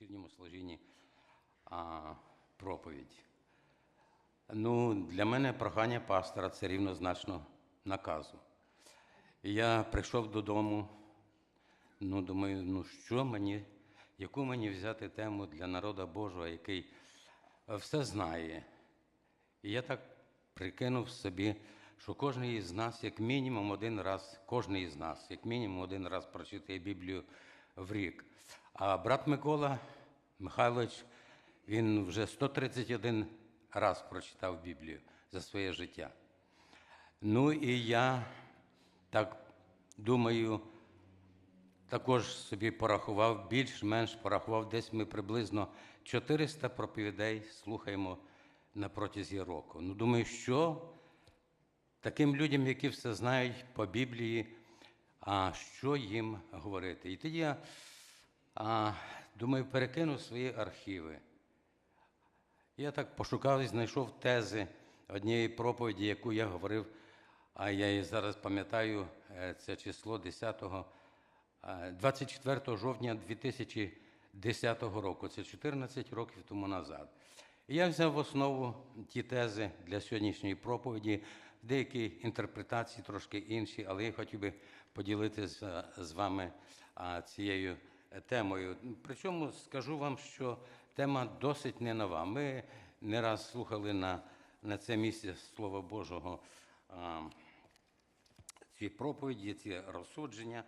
вечірньому служінні а, проповідь. Ну, для мене прохання пастора це рівнозначно наказу. Я прийшов додому, ну, думаю, ну що мені, яку мені взяти тему для народу Божого, який все знає. І я так прикинув собі, що кожен із нас, як мінімум один раз, кожен із нас, як мінімум один раз прочитає Біблію в рік. А брат Микола Михайлович, він вже 131 раз прочитав Біблію за своє життя. Ну і я так думаю, також собі порахував, більш-менш порахував, десь ми приблизно 400 проповідей слухаємо на протязі року. Ну, думаю, що таким людям, які все знають по Біблії, а що їм говорити. І тоді я а, думаю, перекину свої архіви. Я так пошукав і знайшов тези однієї проповіді, яку я говорив, а я її зараз пам'ятаю, е, це число 10, е, 24 жовтня 2010 року, це 14 років тому назад. І я взяв в основу ті тези для сьогоднішньої проповіді, деякі інтерпретації трошки інші, але я хотів би поділитися з вами цією е, темою. Причому скажу вам, що тема досить не нова. Ми не раз слухали на, на це місце Слова Божого а, ці проповіді, ці розсудження.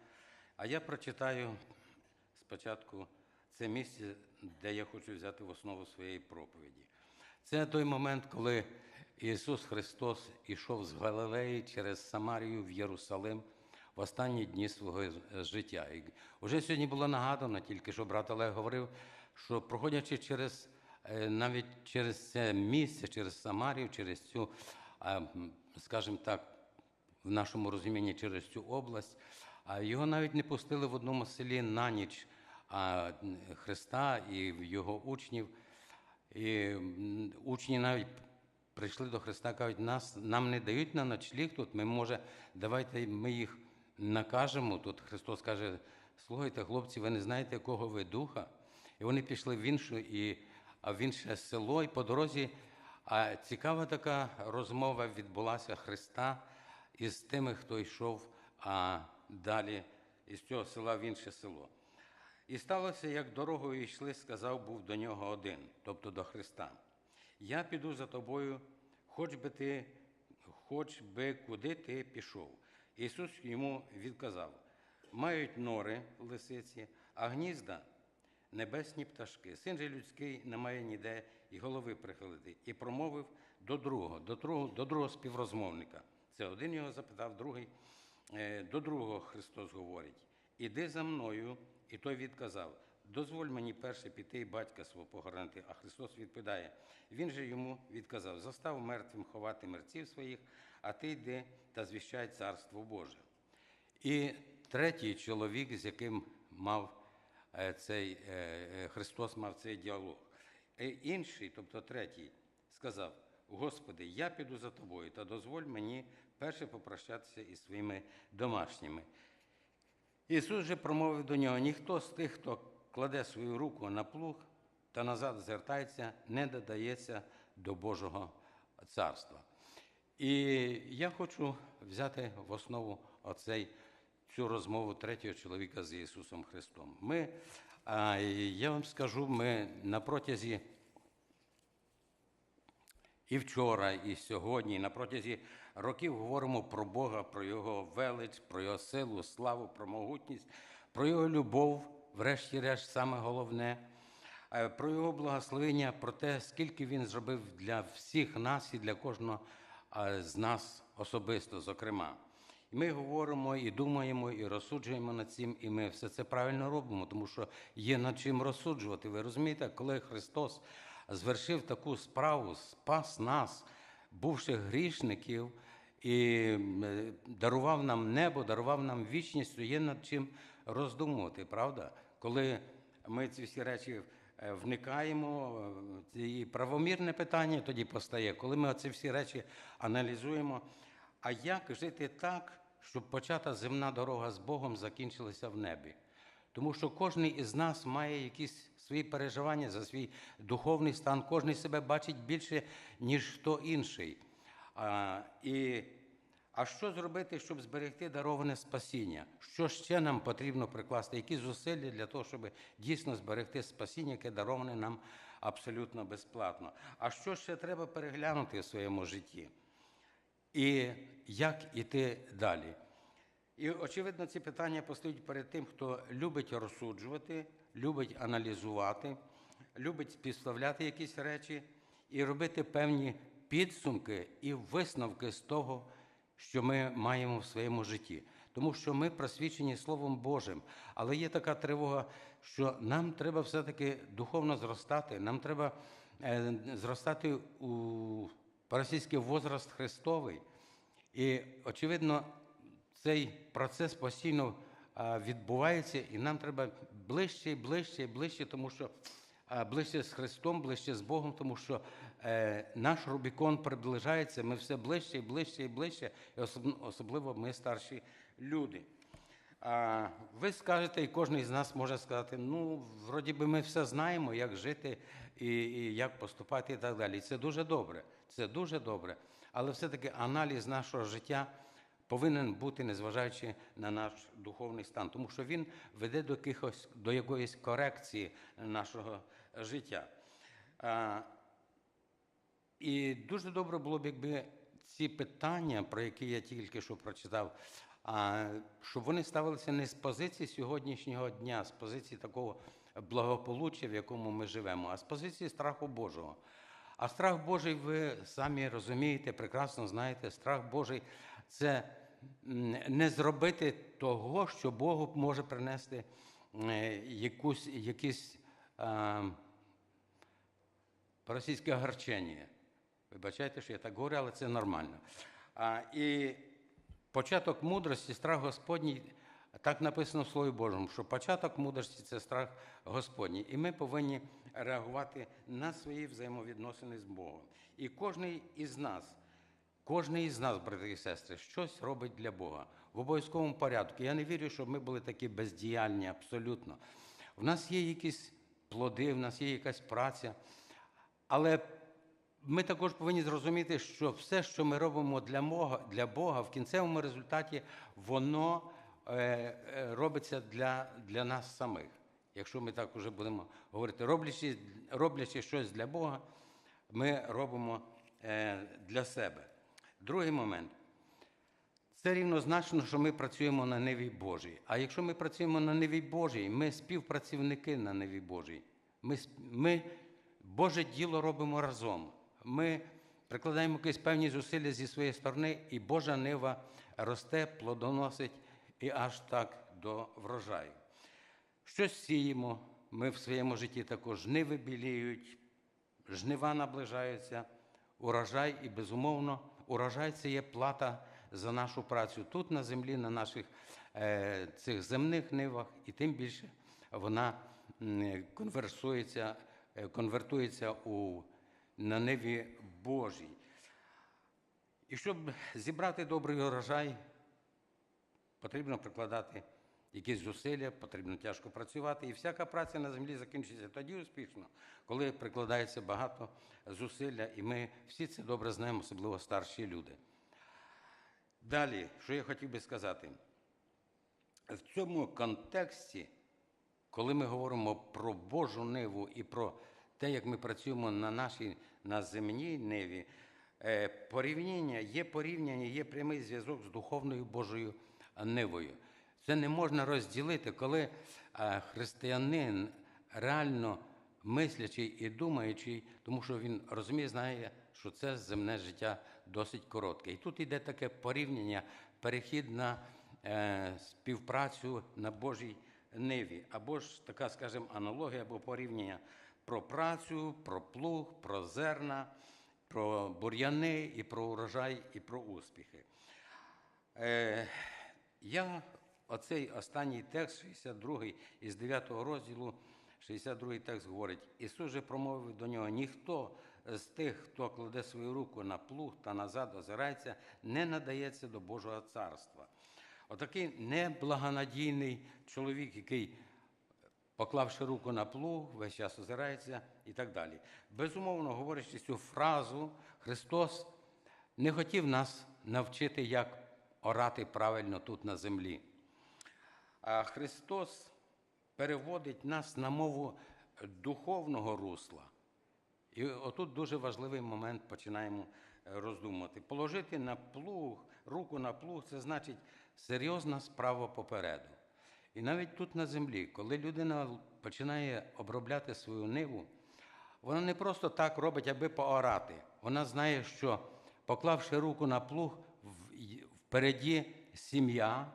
А я прочитаю спочатку це місце, де я хочу взяти в основу своєї проповіді. Це той момент, коли Ісус Христос ішов з Галилеї через Самарію в Єрусалим в останні дні свого життя. І вже сьогодні було нагадано, тільки що брат Олег говорив, що проходячи через е, навіть через це місце, через Самарію, через цю, е, скажімо так, в нашому розумінні через цю область. А його навіть не пустили в одному селі на ніч Христа і його учнів. І учні навіть прийшли до Христа, кажуть, нас, нам не дають на ночліг тут, ми може, давайте ми їх накажемо. Тут Христос каже, слухайте, хлопці, ви не знаєте, якого ви духа. І вони пішли в іншу і в інше село, і по дорозі. А цікава така розмова відбулася Христа із тими, хто йшов а, далі із цього села в інше село. І сталося, як дорогою йшли, сказав був до нього один, тобто до Христа. Я піду за тобою, хоч би ти, хоч би куди ти пішов. Ісус йому відказав: мають нори лисиці, а гнізда небесні пташки. Син же людський не має ніде і голови прихилити. І промовив до другого, до другого, до другого співрозмовника. Це один його запитав, другий. Е, До другого Христос говорить: Іди за мною. І той відказав: Дозволь мені перше піти і батька свого похоронити. А Христос відповідає: Він же йому відказав: Застав мертвим ховати мерців своїх, а ти йди та звіщай царство Боже. І третій чоловік, з яким мав е, цей е, е, Христос мав цей діалог. Е, Інший, тобто третій, сказав: Господи, я піду за тобою, та дозволь мені перше попрощатися із своїми домашніми. Ісус же промовив до нього: ніхто з тих, хто кладе свою руку на плуг та назад звертається, не додається до Божого царства. І я хочу взяти в основу оцей, цю розмову третього чоловіка з Ісусом Христом. Ми, я вам скажу, ми на протязі і вчора, і сьогодні, і на протязі років говоримо про Бога, про Його велич, про Його силу, славу, про могутність, про Його любов, врешті-решт, саме головне, е, про Його благословення, про те, скільки Він зробив для всіх нас і для кожного е, з нас особисто, зокрема. І ми говоримо і думаємо, і розсуджуємо над цим, і ми все це правильно робимо, тому що є над чим розсуджувати. Ви розумієте, коли Христос звершив таку справу, спас нас, бувши грішників, і е, дарував нам небо, дарував нам вічність, то є над чим роздумувати, правда? Коли ми ці всі речі е, вникаємо, е, і правомірне питання тоді постає, коли ми ці всі речі аналізуємо. А як жити так, щоб почата земна дорога з Богом закінчилася в небі? Тому що кожен із нас має якісь свої переживання, за свій духовний стан. Кожен себе бачить більше, ніж хто інший. І, а що зробити, щоб зберегти дароване спасіння? Що ще нам потрібно прикласти? Які зусилля для того, щоб дійсно зберегти спасіння, яке дароване нам абсолютно безплатно? А що ще треба переглянути в своєму житті? І як іти далі? І, очевидно, ці питання постають перед тим, хто любить розсуджувати, любить аналізувати, любить співставляти якісь речі і робити певні підсумки і висновки з того, що ми маємо в своєму житті. Тому що ми просвічені Словом Божим, але є така тривога, що нам треба все-таки духовно зростати, нам треба е, зростати у російський возраст Христовий. І, очевидно, цей процес постійно відбувається, і нам треба ближче і ближче і ближче, тому що ближче з Христом, ближче з Богом, тому що е, наш Рубікон приближається, ми все ближче і ближче і ближче, і особ- особливо ми старші люди. А, ви скажете, і кожен із нас може сказати, ну, вроді би ми все знаємо, як жити і, і як поступати і так далі. Це дуже добре. Це дуже добре. Але все-таки аналіз нашого життя повинен бути, незважаючи на наш духовний стан, тому що він веде до, якихось, до якоїсь корекції нашого життя. І дуже добре було б, якби ці питання, про які я тільки що прочитав, щоб вони ставилися не з позиції сьогоднішнього дня, з позиції такого благополуччя, в якому ми живемо, а з позиції страху Божого. А страх Божий, ви самі розумієте, прекрасно знаєте, страх Божий це не зробити того, що Богу може принести е, якусь, якісь а, по-російськи гарчення. Вибачайте, що я так говорю, але це нормально. А, і початок мудрості, страх Господній, так написано в Слові Божому, що початок мудрості це страх Господній. І ми повинні реагувати на свої взаємовідносини з Богом. І кожен із нас, кожен із нас, брати і сестри, щось робить для Бога в обов'язковому порядку. Я не вірю, щоб ми були такі бездіяльні абсолютно. В нас є якісь плоди, в нас є якась праця. Але ми також повинні зрозуміти, що все, що ми робимо для Бога, в кінцевому результаті, воно е, е, робиться для, для нас самих. Якщо ми так вже будемо говорити, роблячи, роблячи щось для Бога, ми робимо е, для себе. Другий момент. Це рівнозначно, що ми працюємо на ниві Божій. А якщо ми працюємо на ниві Божій, ми співпрацівники на ниві Божій. Ми, ми Боже діло робимо разом. Ми прикладаємо якісь певні зусилля зі своєї сторони, і Божа нива росте, плодоносить і аж так до врожаю. Щось сіємо, ми в своєму житті також жниви біліють, жнива наближаються, урожай і, безумовно, урожай це є плата за нашу працю тут на землі, на наших е, цих земних нивах, і тим більше вона конверсується, конвертується у, на ниві Божій. І щоб зібрати добрий урожай, потрібно прикладати якісь зусилля, потрібно тяжко працювати. І всяка праця на землі закінчиться тоді успішно, коли прикладається багато зусилля, і ми всі це добре знаємо, особливо старші люди. Далі, що я хотів би сказати, в цьому контексті, коли ми говоримо про Божу ниву і про те, як ми працюємо на нашій на земній ниві, е, порівняння, є порівняння, є прямий зв'язок з духовною Божою нивою. Це не можна розділити, коли е, християнин реально мислячий і думаючий, тому що він розуміє, знає, що це земне життя досить коротке. І тут йде таке порівняння, перехід на е, співпрацю на Божій ниві, або ж така, скажімо, аналогія або порівняння про працю, про плуг, про зерна, про бур'яни і про урожай, і про успіхи. Е, я оцей останній текст, 62 із 9 розділу, 62 текст говорить: Ісус же промовив до нього: ніхто з тих, хто кладе свою руку на плуг та назад озирається, не надається до Божого царства. Отакий неблагонадійний чоловік, який поклавши руку на плуг, весь час озирається і так далі. Безумовно, говорячи цю фразу, Христос не хотів нас навчити, як орати правильно тут на землі. А Христос переводить нас на мову духовного русла. І отут дуже важливий момент починаємо е, роздумувати. Положити на плуг, руку на плуг це значить серйозна справа попереду. І навіть тут на землі, коли людина починає обробляти свою ниву, вона не просто так робить, аби поорати. Вона знає, що поклавши руку на плуг, впереді сім'я,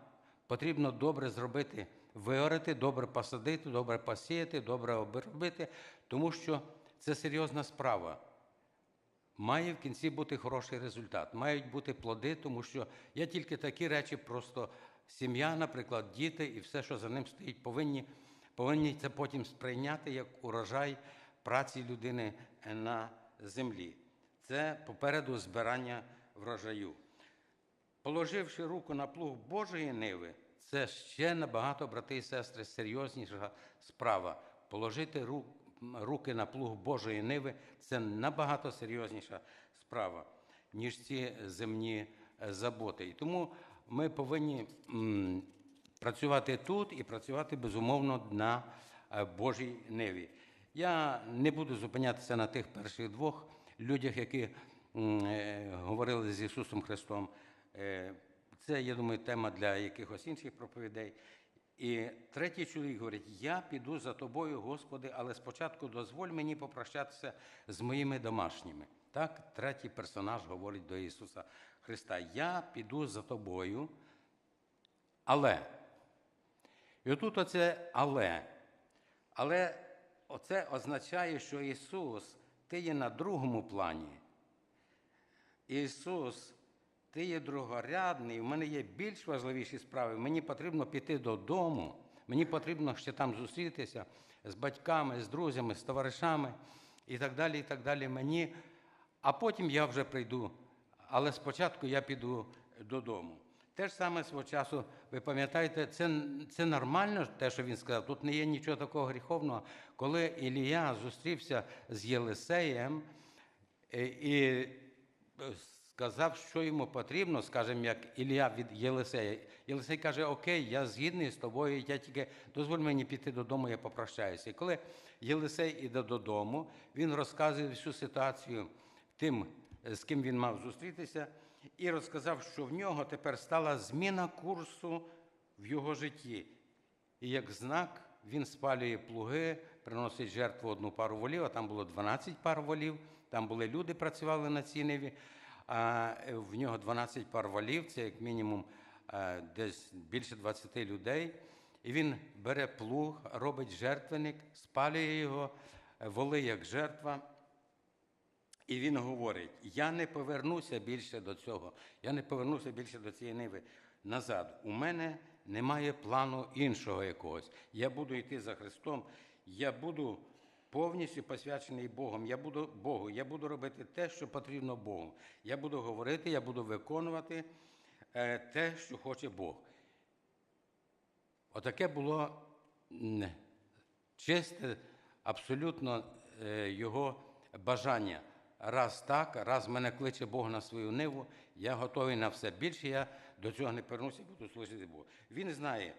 потрібно добре зробити, виорати, добре посадити, добре посіяти, добре обробити, тому що це серйозна справа. Має в кінці бути хороший результат, мають бути плоди, тому що є тільки такі речі, просто сім'я, наприклад, діти і все, що за ним стоїть, повинні, повинні це потім сприйняти як урожай праці людини на землі. Це попереду збирання врожаю. Положивши руку на плуг Божої ниви, це ще набагато, брати і сестри, серйозніша справа. Положити ру- руки на плуг Божої ниви це набагато серйозніша справа, ніж ці земні е, заботи. І тому ми повинні працювати тут і працювати безумовно на е, Божій ниві. Я не буду зупинятися на тих перших двох людях, які е, говорили з Ісусом Христом. Е, Це, я думаю, тема для якихось інших проповідей. І третій чоловік говорить: Я піду за тобою, Господи, але спочатку дозволь мені попрощатися з моїми домашніми. Так, третій персонаж говорить до Ісуса Христа: Я піду за тобою, але. І отут оце але. Але оце означає, що Ісус, ти є на другому плані. Ісус, ти є другорядний, в мене є більш важливіші справи. Мені потрібно піти додому, мені потрібно ще там зустрітися з батьками, з друзями, з товаришами і так далі. і так далі. Мені, а потім я вже прийду. Але спочатку я піду додому. Те ж саме свого часу, ви пам'ятаєте, це, це нормально, те, що він сказав. Тут не є нічого такого гріховного. Коли Ілія зустрівся з Єлисеєм, Е, І е, сказав, що йому потрібно, скажімо, як Ілля від Єлисея. Єлисей каже: Окей, я згідний з тобою, я тільки дозволь мені піти додому, я попрощаюся. І коли Єлисей іде додому, він розказує всю ситуацію тим, з ким він мав зустрітися, і розказав, що в нього тепер стала зміна курсу в його житті. І як знак він спалює плуги, приносить жертву одну пару волів, а там було 12 пар волів, там були люди, працювали на цій ниві, а е, в нього 12 пар волів, це як мінімум е, десь більше 20 людей. І він бере плуг, робить жертвенник, спалює його, е, воли як жертва. І він говорить: я не повернуся більше до цього, я не повернуся більше до цієї ниви назад. У мене немає плану іншого якогось. Я буду йти за Христом, я буду повністю посвячений Богом. Я буду Богу, я буду робити те, що потрібно Богу. Я буду говорити, я буду виконувати е, те, що хоче Бог. Отаке було чисте, абсолютно е, його бажання. Раз так, раз мене кличе Бог на свою ниву, я готовий на все більше, я до цього не повернуся, буду служити Богу. Він знає,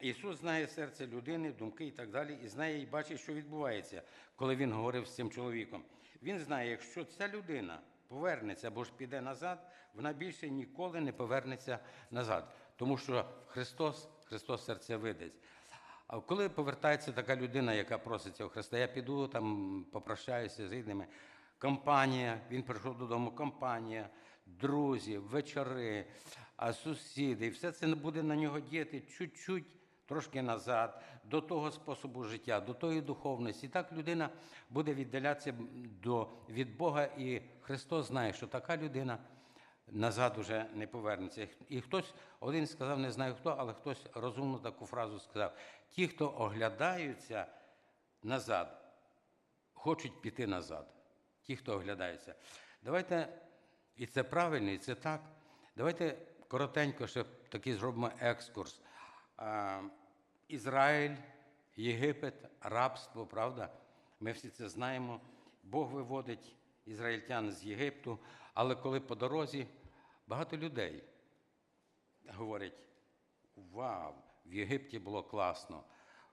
Ісус знає серце людини, думки і так далі, і знає і бачить, що відбувається, коли він говорив з цим чоловіком. Він знає, якщо ця людина повернеться або ж піде назад, вона більше ніколи не повернеться назад. Тому що Христос, Христос серцевидець. А коли повертається така людина, яка проситься у Христа, я піду там, попрощаюся з рідними. Компанія, він прийшов додому, компанія, друзі, вечори, а сусіди, і все це не буде на нього діяти чуть-чуть трошки назад, до того способу життя, до тої духовності. І так людина буде віддалятися до, від Бога, і Христос знає, що така людина назад уже не повернеться. І хтось один сказав, не знаю хто, але хтось розумно таку фразу сказав: ті, хто оглядаються назад, хочуть піти назад. Ті, хто оглядаються. Давайте, і це правильно, і це так. Давайте коротенько ще такий зробимо екскурс. Ізраїль Єгипет, рабство, правда? Ми всі це знаємо. Бог виводить ізраїльтян з Єгипту, але коли по дорозі багато людей говорять: Вау, в Єгипті було класно,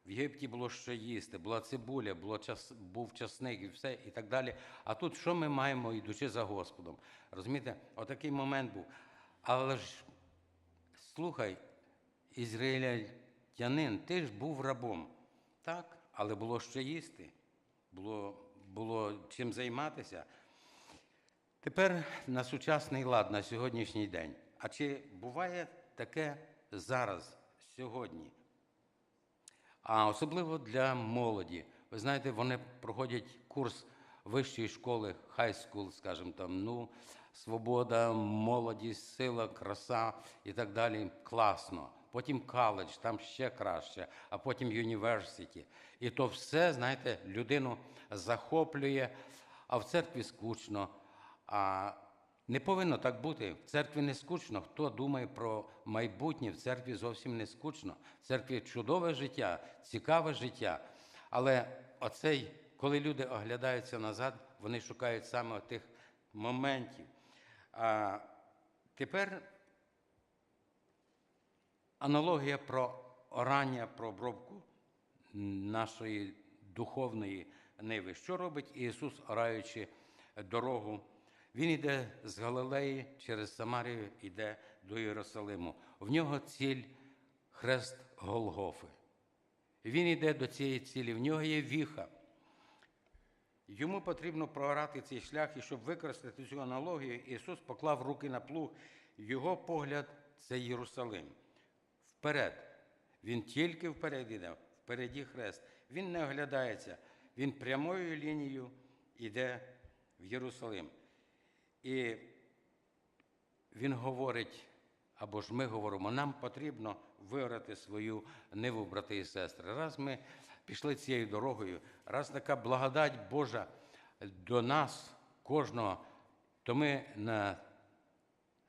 в Єгипті було що їсти, була цибуля, було час, був часник і все, і так далі. А тут що ми маємо, йдучи за Господом? Розумієте, отакий момент був. Але ж слухай, ізраїльтянин, ти ж був рабом. Так, але було що їсти, було, було чим займатися. Тепер на сучасний лад, на сьогоднішній день. А чи буває таке зараз, сьогодні? А особливо для молоді. Ви знаєте, вони проходять курс вищої школи, high school, скажімо там, ну, свобода, молодість, сила, краса і так далі. Класно. Потім коледж, там ще краще, а потім юніверситі. І то все, знаєте, людину захоплює, а в церкві скучно. А не повинно так бути. В церкві не скучно. Хто думає про майбутнє, в церкві зовсім не скучно. В церкві чудове життя, цікаве життя. Але оцей, коли люди оглядаються назад, вони шукають саме тих моментів. А тепер аналогія про орання, про обробку нашої духовної ниви. Що робить Ісус, ораючи дорогу? Він йде з Галилеї через Самарію, йде до Єрусалиму. В нього ціль хрест Голгофи. Він йде до цієї цілі, в нього є віха. Йому потрібно проорати цей шлях, і щоб використати цю аналогію, Ісус поклав руки на плуг. Його погляд це Єрусалим. Вперед. Він тільки вперед іде, впереді хрест. Він не оглядається, він прямою лінією йде в Єрусалим. І він говорить, або ж ми говоримо, нам потрібно виорати свою ниву, брати і сестри. Раз ми пішли цією дорогою, раз така благодать Божа до нас, кожного, то ми на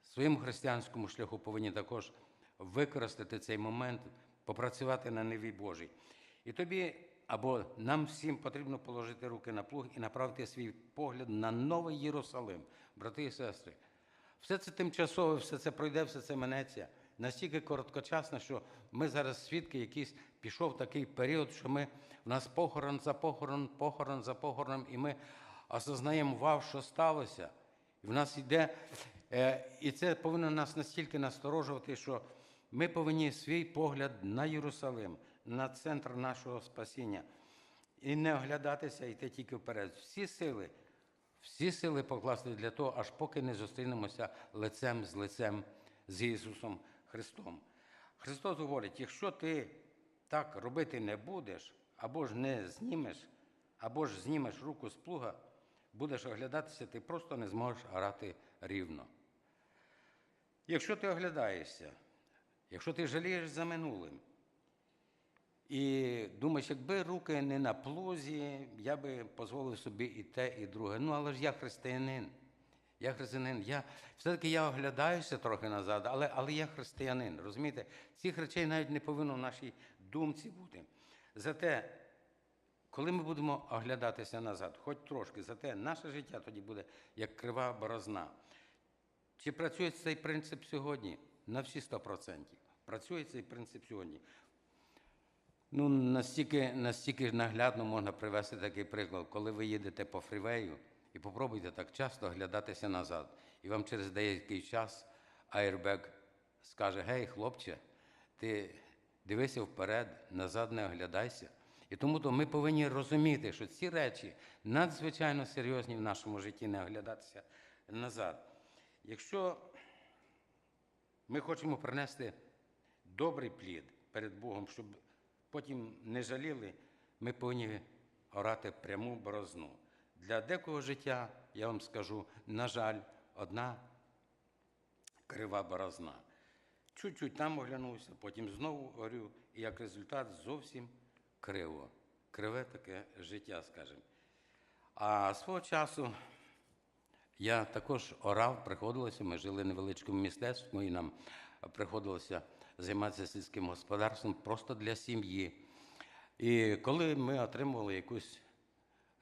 своєму християнському шляху повинні також використати цей момент, попрацювати на ниві Божій. І тобі або нам всім потрібно положити руки на плуг і направити свій погляд на новий Єрусалим, брати і сестри. Все це тимчасове, все це пройде, все це минеться. Настільки короткочасно, що ми зараз свідки, якийсь пішов такий період, що ми в нас похорон за похорон, похорон за похороном, і ми осознаємо, вау, що сталося. І в нас йде, е, і це повинно нас настільки насторожувати, що ми повинні свій погляд на Єрусалим, на центр нашого спасіння. І не оглядатися, йти тільки вперед. Всі сили, всі сили покласти для того, аж поки не зустрінемося лицем з лицем з Ісусом Христом. Христос говорить: якщо ти так робити не будеш, або ж не знімеш, або ж знімеш руку з плуга, будеш оглядатися, ти просто не зможеш грати рівно. Якщо ти оглядаєшся, якщо ти жалієш за минулим, і думаєш, якби руки не на плузі, я би дозволив собі і те, і друге. Ну, але ж я християнин. Я християнин. Я, все-таки я оглядаюся трохи назад, але, але я християнин. Розумієте? Цих речей навіть не повинно в нашій думці бути. Зате, коли ми будемо оглядатися назад, хоч трошки, зате наше життя тоді буде як крива борозна. Чи працює цей принцип сьогодні? На всі 100%. Працює цей принцип сьогодні. Ну, настільки, настільки наглядно можна привести такий приклад, коли ви їдете по фрівею і попробуйте так часто оглядатися назад. І вам через деякий час аербек скаже: Гей, хлопче, ти дивися вперед, назад не оглядайся. І тому то ми повинні розуміти, що ці речі надзвичайно серйозні в нашому житті не оглядатися назад. Якщо ми хочемо принести добрий плід перед Богом, щоб потім не жаліли, ми повинні орати пряму борозну. Для декого життя, я вам скажу, на жаль, одна крива борозна. Чуть-чуть там оглянувся, потім знову орю, і як результат зовсім криво. Криве таке життя, скажімо. А свого часу я також орав, приходилося, ми жили в невеличкому містечку, і нам приходилося займатися сільським господарством просто для сім'ї. І коли ми отримували якусь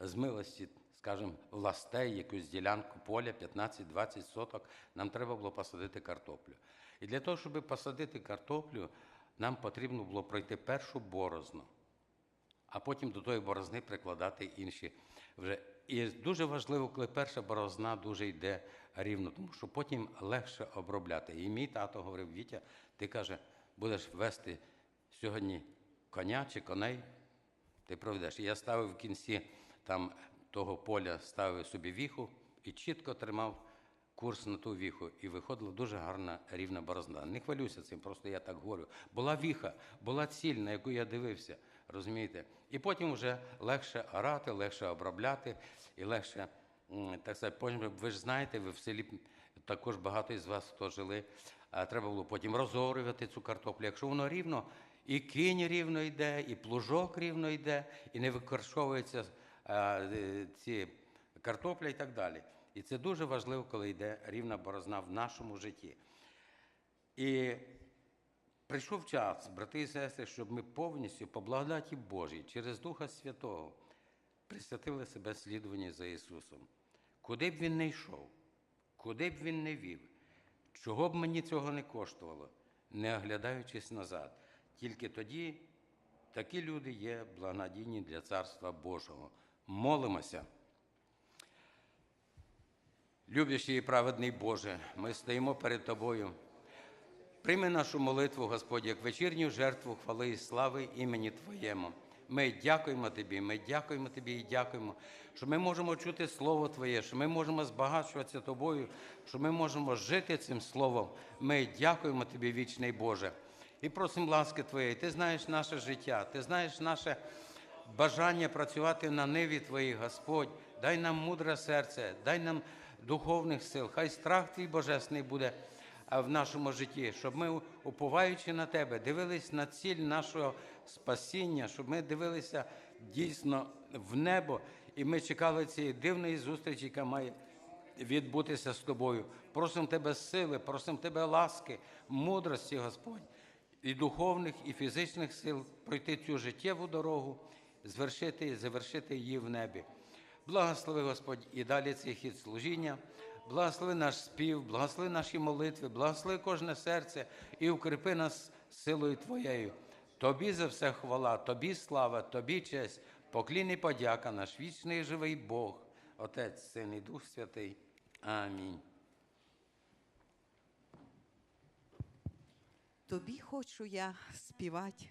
з милості, скажімо, властей, якусь ділянку поля 15-20 соток, нам треба було посадити картоплю. І для того, щоб посадити картоплю, нам потрібно було пройти першу борозну, а потім до тої борозни прикладати інші вже. І дуже важливо, коли перша борозна дуже йде рівно, тому що потім легше обробляти. І мій тато говорив: Вітя, ти каже, будеш вести сьогодні коня чи коней, ти проведеш. І я ставив в кінці там того поля, ставив собі віху і чітко тримав курс на ту віху. І виходила дуже гарна рівна борозна. Не хвалюся цим, просто я так говорю. Була віха, була ціль, на яку я дивився. Розумієте? І потім вже легше орати, легше обробляти і легше, так сказати, потім, ви ж знаєте, ви в селі також багато із вас, хто жили, а треба було потім розорювати цю картоплю. Якщо воно рівно, і кінь рівно йде, і плужок рівно йде, і не викорчовуються а, е, ці картопля і так далі. І це дуже важливо, коли йде рівна борозна в нашому житті. І прийшов час, брати і сестри, щоб ми повністю по благодаті Божій через Духа Святого присвятили себе слідуванню за Ісусом. Куди б він не йшов, куди б він не вів, чого б мені цього не коштувало, не оглядаючись назад. Тільки тоді такі люди є благонадійні для Царства Божого. Молимося. Любящий і праведний Боже, ми стоїмо перед Тобою. Прийми нашу молитву, Господь, як вечірню жертву хвали і слави імені Твоєму. Ми дякуємо Тобі, ми дякуємо Тобі і дякуємо, що ми можемо чути Слово Твоє, що ми можемо збагачуватися Тобою, що ми можемо жити цим Словом. Ми дякуємо Тобі, вічний Боже. І просимо ласки Твоєї. Ти знаєш наше життя, ти знаєш наше бажання працювати на ниві Твоїй, Господь. Дай нам мудре серце, дай нам духовних сил. Хай страх Твій Божесний буде в нашому житті, щоб ми, уповаючи на Тебе, дивились на ціль нашого спасіння, щоб ми дивилися дійсно в небо, і ми чекали цієї дивної зустрічі, яка має відбутися з тобою. Просимо Тебе сили, просимо Тебе ласки, мудрості, Господь, і духовних, і фізичних сил пройти цю життєву дорогу, звершити і завершити її в небі. Благослови, Господь, і далі цей хід служіння. Благослови наш спів, благослови наші молитви, благослови кожне серце і укріпи нас силою Твоєю. Тобі за все хвала, Тобі слава, Тобі честь, поклін і подяка, наш вічний живий Бог, Отець, Син і Дух Святий. Амінь. Тобі хочу я співати